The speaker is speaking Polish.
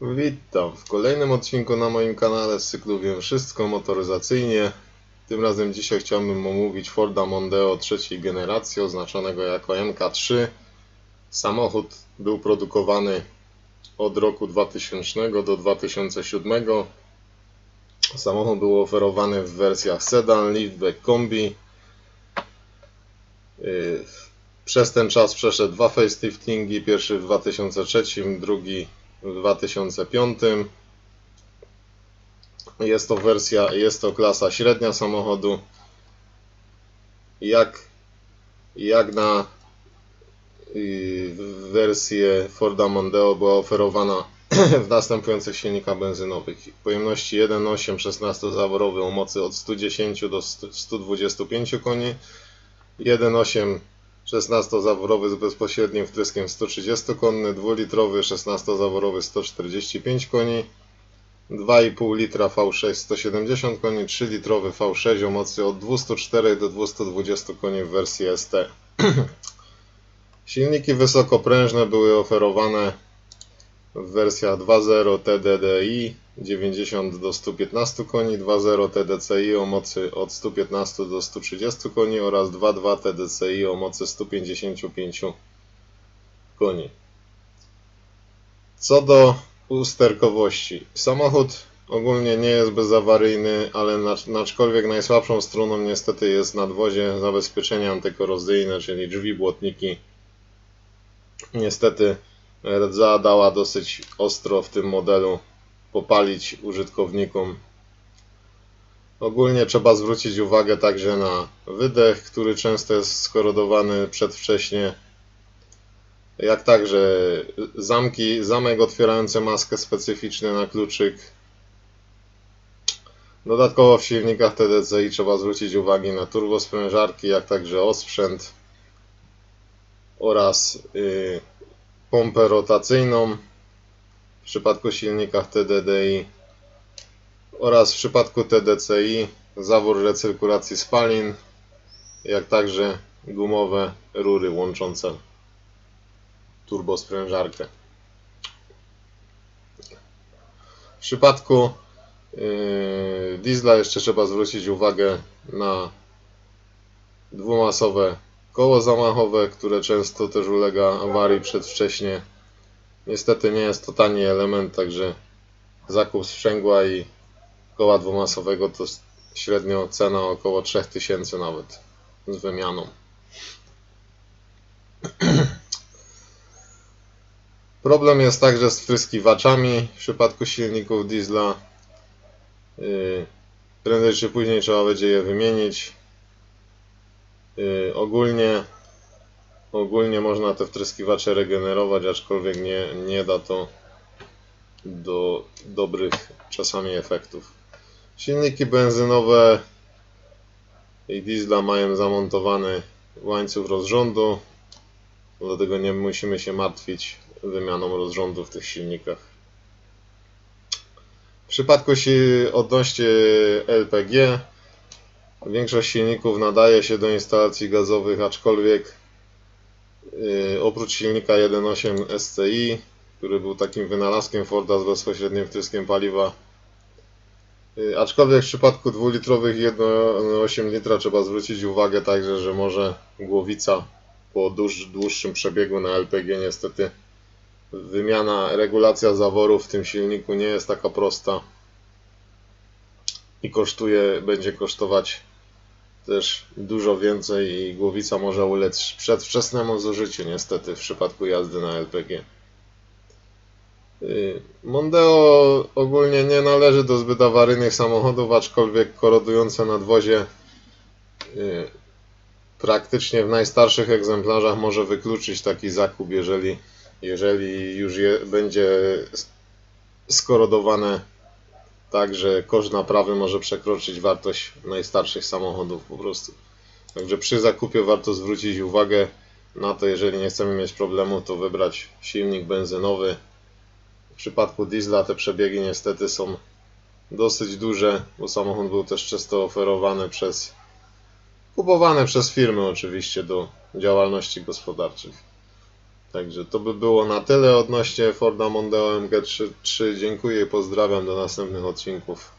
Witam w kolejnym odcinku na moim kanale z cyklu Wiem Wszystko motoryzacyjnie. Tym razem dzisiaj chciałbym omówić Forda Mondeo trzeciej generacji oznaczonego jako MK3. Samochód był produkowany od roku 2000 do 2007. Samochód był oferowany w wersjach sedan, liftback, kombi. Yy, Przez ten czas przeszedł dwa faceliftingi, pierwszy w 2003, drugi w 2005. Jest to wersja, jest to klasa średnia samochodu. Jak, jak na yy, wersję Forda Mondeo była oferowana w następujących silnikach benzynowych. Pojemności 1.8 16-zaworowy o mocy od 110 do 100 125 koni. 1.8 16-zaworowy z bezpośrednim wtryskiem 130-konny, 2-litrowy 16-zaworowy 145 koni, 2,5 litra V6 170 koni, 3-litrowy V6 o mocy od 204 do 220 koni w wersji ST. Silniki wysokoprężne były oferowane w wersjach 2.0 TDDI 90 do 115 koni, 2.0 TDCi o mocy od 115 do 130 koni oraz 2.2 TDCi o mocy 155 koni. Co do usterkowości. Samochód ogólnie nie jest bezawaryjny, ale aczkolwiek najsłabszą stroną niestety jest nadwozie zabezpieczenia antykorozyjne, czyli drzwi, błotniki. Niestety rdza dała dosyć ostro w tym modelu popalić użytkownikom. Ogólnie trzeba zwrócić uwagę także na wydech, który często jest skorodowany przedwcześnie. Jak także zamki, zamek otwierający maskę specyficzny na kluczyk. Dodatkowo w silnikach TDCi trzeba zwrócić uwagę na turbosprężarki, jak także osprzęt oraz yy, pompę rotacyjną w przypadku silnikach TDDI oraz w przypadku TDCi zawór recyrkulacji spalin, jak także gumowe rury łączące turbosprężarkę. W przypadku yy, diesla jeszcze trzeba zwrócić uwagę na dwumasowe koło zamachowe, które często też ulega awarii przedwcześnie. Niestety nie jest to tani element, także zakup sprzęgła i koła dwumasowego to średnio cena około 3000 nawet z wymianą. Problem jest także z wtryskiwaczami w przypadku silników diesla. Yy, Prędzej czy później trzeba będzie je wymienić. Yy, ogólnie, ogólnie można te wtryskiwacze regenerować, aczkolwiek nie, nie da to do dobrych czasami efektów. Silniki benzynowe i diesla mają zamontowany łańcuch rozrządu, dlatego nie musimy się martwić wymianą rozrządu w tych silnikach. W przypadku odnośnie LPG Większość silników nadaje się do instalacji gazowych, aczkolwiek oprócz silnika 1.8 SCI, który był takim wynalazkiem Forda z bezpośrednim wtryskiem paliwa, yy, aczkolwiek w przypadku dwulitrowych 1.8 litra trzeba zwrócić uwagę także, że może głowica po dłuż, dłuższym przebiegu na LPG niestety wymiana, regulacja zaworu w tym silniku nie jest taka prosta i kosztuje, będzie kosztować też dużo więcej i głowica może ulec przedwczesnemu zużyciu niestety w przypadku jazdy na LPG. Yy, Mondeo ogólnie nie należy do zbyt awaryjnych samochodów, aczkolwiek korodujące nadwozie yy, praktycznie w najstarszych egzemplarzach może wykluczyć taki zakup, jeżeli, jeżeli już je, będzie skorodowane tak, że koszt naprawy może przekroczyć wartość najstarszych samochodów po prostu. Także przy zakupie warto zwrócić uwagę na to, jeżeli nie chcemy mieć problemu, to wybrać silnik benzynowy. W przypadku diesla te przebiegi niestety są dosyć duże, bo samochód był też często oferowany przez kupowany przez firmy oczywiście do działalności gospodarczych. Także to by było na tyle odnośnie Forda Mondeo MG3. Dziękuję i pozdrawiam do następnych odcinków.